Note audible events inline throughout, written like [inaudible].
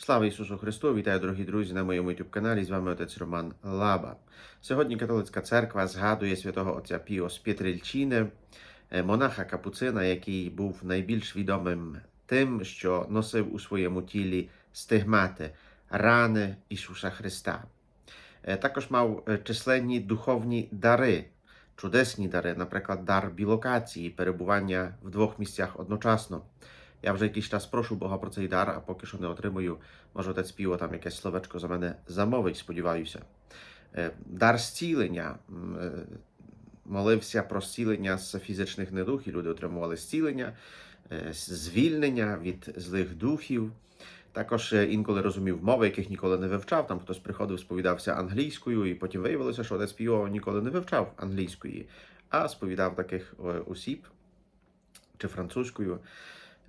Слава Ісусу Христу! Вітаю, дорогі друзі, на моєму youtube каналі. З вами отець Роман Лаба. Сьогодні католицька церква згадує святого отця Піо з Пєтрильчини, е, монаха капуцина, який був найбільш відомим тим, що носив у своєму тілі стигмати, рани Ісуса Христа. Е, Також мав е, численні духовні дари, чудесні дари, наприклад, дар білокації, перебування в двох місцях одночасно. Я вже якийсь час прошу Бога про цей дар, а поки що не отримую. Може, отець Піо там якесь словечко за мене замовить, сподіваюся. Дар зцілення. Молився про зцілення з фізичних недух, і люди отримували зцілення, звільнення від злих духів. Також інколи розумів мови, яких ніколи не вивчав. Там хтось приходив, сповідався англійською, і потім виявилося, що отець Піо ніколи не вивчав англійської, а сповідав таких осіб чи французькою.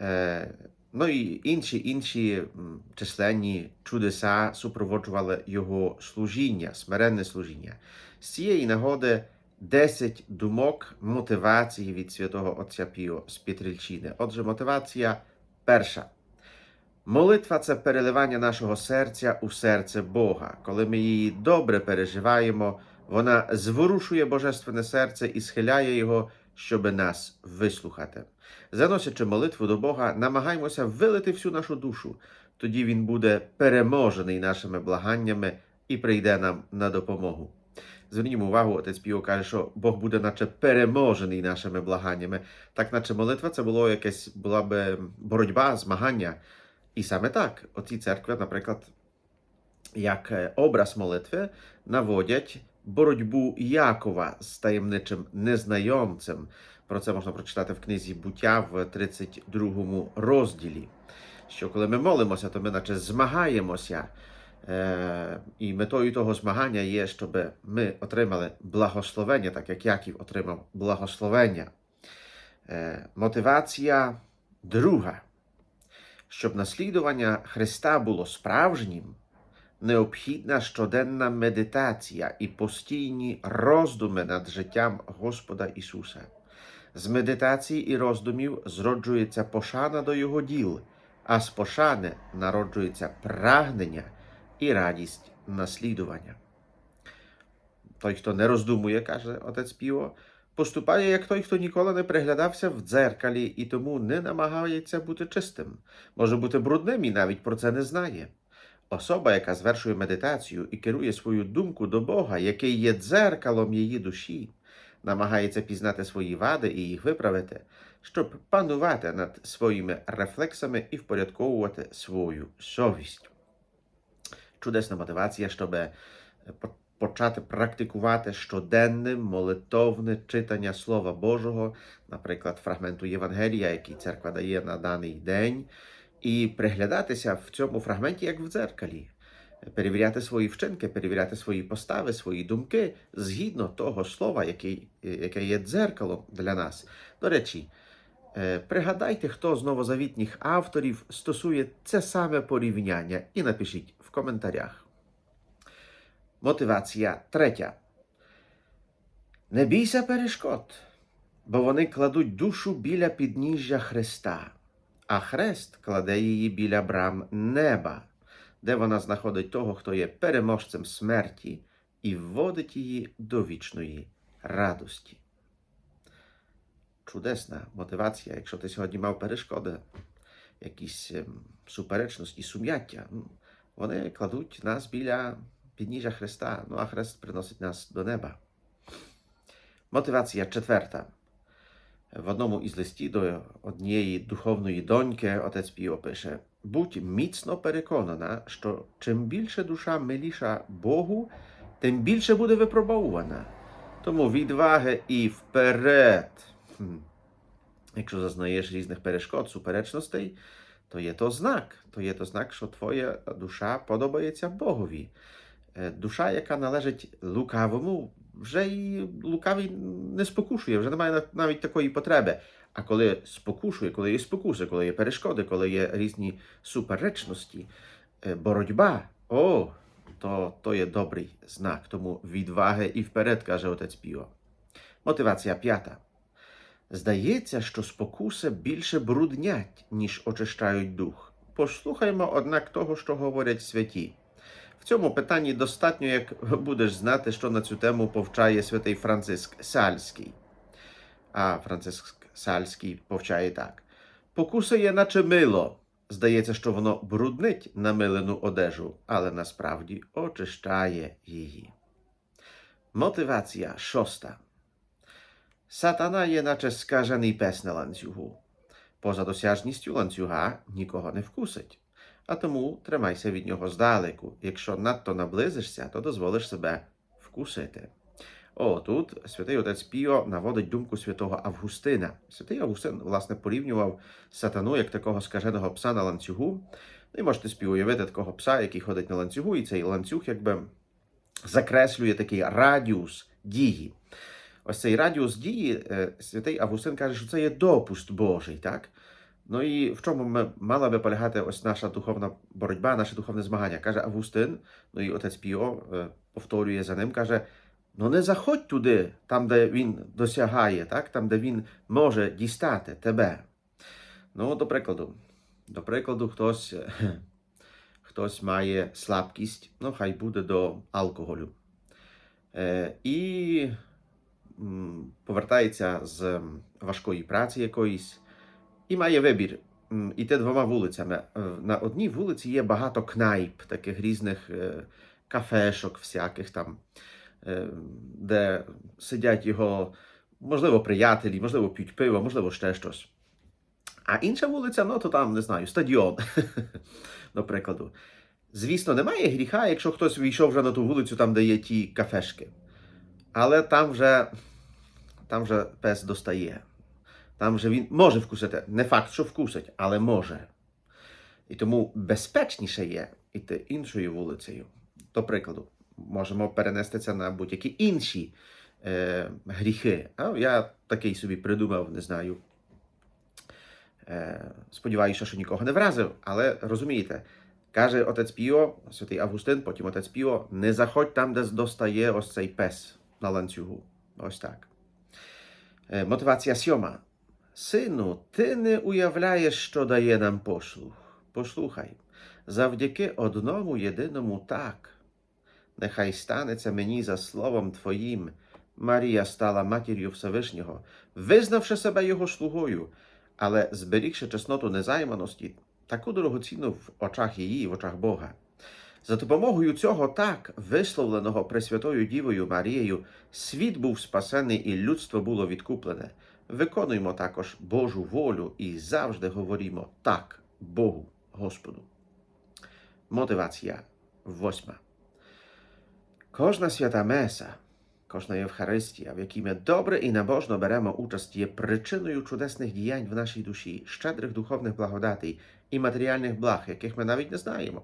Е, Ну і інші інші численні чудеса супроводжували його служіння, смиренне служіння. З цієї нагоди 10 думок мотивації від святого Отця Піо з Петрильчини. Отже, мотивація перша. Молитва це переливання нашого серця у серце Бога. Коли ми її добре переживаємо, вона зворушує божественне серце і схиляє його, щоби нас вислухати. Заносячи молитву до Бога, намагаємося вилити всю нашу душу. Тоді Він буде переможений нашими благаннями і прийде нам на допомогу. Звернімо увагу, отець Піо каже, що Бог буде наче переможений нашими благаннями. Так, наче молитва це було якесь була би боротьба, змагання. І саме так, оці церкви, наприклад, як е, образ молитви, наводять боротьбу Якова з таємничим незнайомцем. Про це можна прочитати в книзі буття в 32 розділі. Що коли ми молимося, то ми наче змагаємося. Е, і метою того змагання є, щоб ми отримали благословення, так як Яків отримав благословення. Е, мотивація друга. Щоб наслідування Христа було справжнім, необхідна щоденна медитація і постійні роздуми над життям Господа Ісуса. З медитації і роздумів зроджується пошана до Його діл, а з пошани народжується прагнення і радість наслідування. Той, хто не роздумує, каже отець Піо, поступає як той, хто ніколи не приглядався в дзеркалі і тому не намагається бути чистим, може бути брудним і навіть про це не знає. Особа, яка звершує медитацію і керує свою думку до Бога, який є дзеркалом її душі, намагається пізнати свої вади і їх виправити, щоб панувати над своїми рефлексами і впорядковувати свою совість. Чудесна мотивація, щоб е, почати практикувати щоденне молитовне читання Слова Божого, наприклад, фрагменту Євангелія, який церква дає на даний день, і приглядатися в цьому фрагменті як в дзеркалі. Перевіряти свої вчинки, перевіряти свої постави, свої думки згідно того слова, який, е, яке є дзеркалом для нас. До речі, е, пригадайте, хто з новозавітніх авторів стосує це саме порівняння, і напишіть в коментарях. Мотивація третя. Не бійся перешкод, бо вони кладуть душу біля підніжжя Христа, а хрест кладе її біля брам неба, де вона знаходить того, хто є переможцем смерті, і вводить її до вічної радості. Чудесна мотивація, якщо ти сьогодні мав перешкоди, якісь ем, суперечності, сум'яття, ну, вони кладуть нас біля підніжжя Христа, ну а Хрест приносить нас до неба. Мотивація четверта. В одному із листів до однієї духовної доньки отець Піо пише: будь міцно переконана, що чим більше душа миліша Богу, тим більше буде випробовувана. Тому відваги і вперед. Якщо зазнаєш різних перешкод, суперечностей, то є то знак. То є то знак, що твоя душа подобається Богові. Е, Душа, яка належить лукавому, вже і лукавий не спокушує, вже немає нав- навіть такої потреби. А коли спокушує, коли є спокуси, коли є перешкоди, коли є різні суперечності, е, боротьба, о, то, то є добрий знак. Тому відваги і вперед, каже отець Піо. Мотивація п'ята. Здається, що спокуси більше бруднять, ніж очищають дух. Послухаймо, однак, того, що говорять святі. В цьому питанні достатньо, як будеш знати, що на цю тему повчає святий Франциск Сальський. А Франциск Сальський повчає так: покусує, наче мило. Здається, що воно бруднить намилену одежу, але насправді очищає її. Мотивація шоста. Сатана є наче скажений пес на ланцюгу. Поза досяжністю ланцюга нікого не вкусить. А тому тримайся від нього здалеку. Якщо надто наблизишся, то дозволиш себе вкусити. О, тут святий отець Піо наводить думку святого Августина. Святий Августин, власне, порівнював сатану як такого скаженого пса на ланцюгу. Ну і можете співуявити такого пса, який ходить на ланцюгу, і цей ланцюг якби закреслює такий радіус дії. Ось цей радіус дії, е, святий Августин каже, що це є допуст Божий, так? Ну і в чому ми мала би полягати ось наша духовна боротьба, наше духовне змагання? Каже Августин, ну і отець Піо е, повторює за ним, каже: ну не заходь туди, там, де він досягає, так? там, де він може дістати тебе. Ну, до прикладу, до прикладу, хтось, [laughs] хтось має слабкість, ну хай буде до алкоголю. Е, і повертається з важкої праці якоїсь і має вибір. Іти двома вулицями. Е, На одній вулиці є багато кнайп, таких різних е, кафешок, всяких там, е, де сидять його, можливо, приятелі, можливо, п'ють пиво, можливо, ще щось. А інша вулиця, ну то там, не знаю, стадіон, [laughs] до прикладу. Звісно, немає гріха, якщо хтось війшов вже на ту вулицю, там, де є ті кафешки. Але там вже, там вже пес достає. Там вже він може вкусити. Не факт, що вкусить, але може. І тому безпечніше є йти іншою вулицею. До прикладу, можемо перенести це на будь-які інші е, гріхи. А я такий собі придумав, не знаю. Е, сподіваюся, що нікого не вразив, але розумієте, каже отець Піо, святий Августин, потім отець Піо, не заходь там, де достає ось цей пес на ланцюгу. Ось так. Мотивація сьома. Сину, ти не уявляєш, що дає нам послух. Послухай, завдяки одному єдиному так. Нехай станеться мені за словом Твоїм. Марія стала матір'ю Всевишнього, визнавши себе його слугою, але зберігши чесноту незайманості, таку дорогоцінну в очах її, в очах Бога. За допомогою цього так, висловленого Пресвятою Дівою Марією, світ був спасений і людство було відкуплене. Виконуємо також Божу волю і завжди говоримо так Богу, Господу. Мотивація восьма. Кожна свята меса, кожна Євхаристія, в якій ми добре і набожно беремо участь, є причиною чудесних діянь в нашій душі, щедрих духовних благодатей і матеріальних благ, яких ми навіть не знаємо.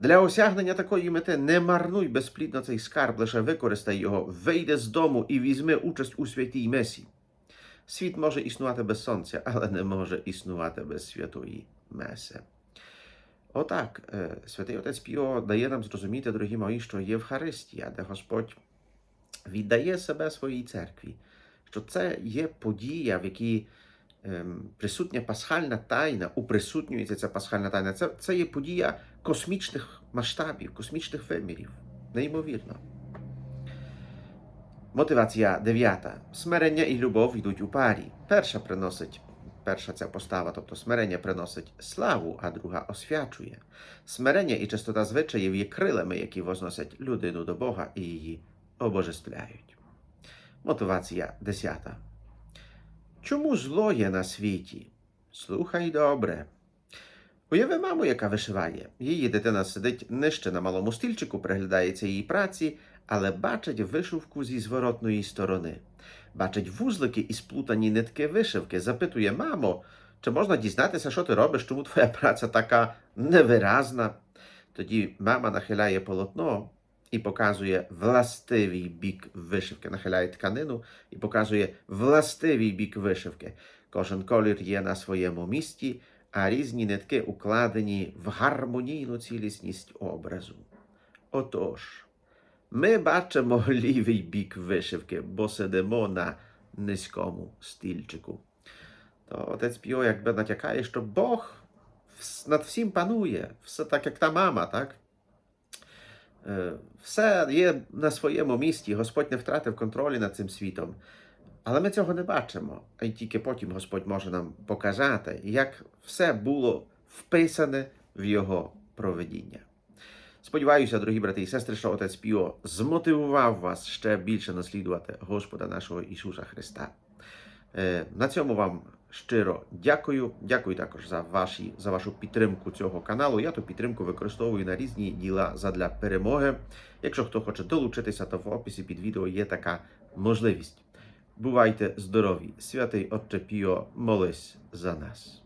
Для осягнення такої мети не марнуй безплідно цей скарб, лише використай його, вийди з дому і візьми участь у святій месі. Світ може існувати без сонця, але не може існувати без святої меси. Отак, е, святий отець Піо дає нам зрозуміти, дорогі мої, що Євхаристія, де Господь віддає себе своїй церкві, що це є подія, в якій ем, присутня пасхальна тайна, уприсутнюється ця пасхальна тайна. Це, це є подія космічних масштабів, космічних вимірів. Неймовірно. Мотивація дев'ята. Смирення і любов йдуть у парі. Перша приносить, перша ця постава, тобто смирення приносить славу, а друга освячує. Смирення і чистота звичаїв є крилами, які возносять людину до Бога і її обожествляють. Мотивація десята. Чому зло є на світі? Слухай добре. Уяви маму, яка вишиває. Її дитина сидить нижче на малому стільчику, приглядається її праці, але бачить вишивку зі зворотної сторони. Бачить вузлики і сплутані нитки вишивки, запитує мамо, чи можна дізнатися, що ти робиш, чому твоя праця така невиразна? Тоді мама нахиляє полотно і показує властивий бік вишивки, нахиляє тканину і показує властивий бік вишивки. Кожен колір є на своєму місці, а різні нитки укладені в гармонійну цілісність образу. Отож, ми бачимо лівий бік вишивки, бо сидимо на низькому стільчику. То отець Піо якби натякає, що Бог над всім панує, все так, як та мама, так? Все є на своєму місці, Господь не втратив контролі над цим світом. Але ми цього не бачимо, а й тільки потім Господь може нам показати, як все було вписане в Його проведіння. Сподіваюся, дорогі брати і сестри, що отець Піо змотивував вас ще більше наслідувати Господа нашого Ісуса Христа. Е, На цьому вам щиро дякую. Дякую також за, ваші, за вашу підтримку цього каналу. Я ту підтримку використовую на різні діла задля перемоги. Якщо хто хоче долучитися, то в описі під відео є така можливість. Бувайте здорові! Святий Отче Піо, молись за нас.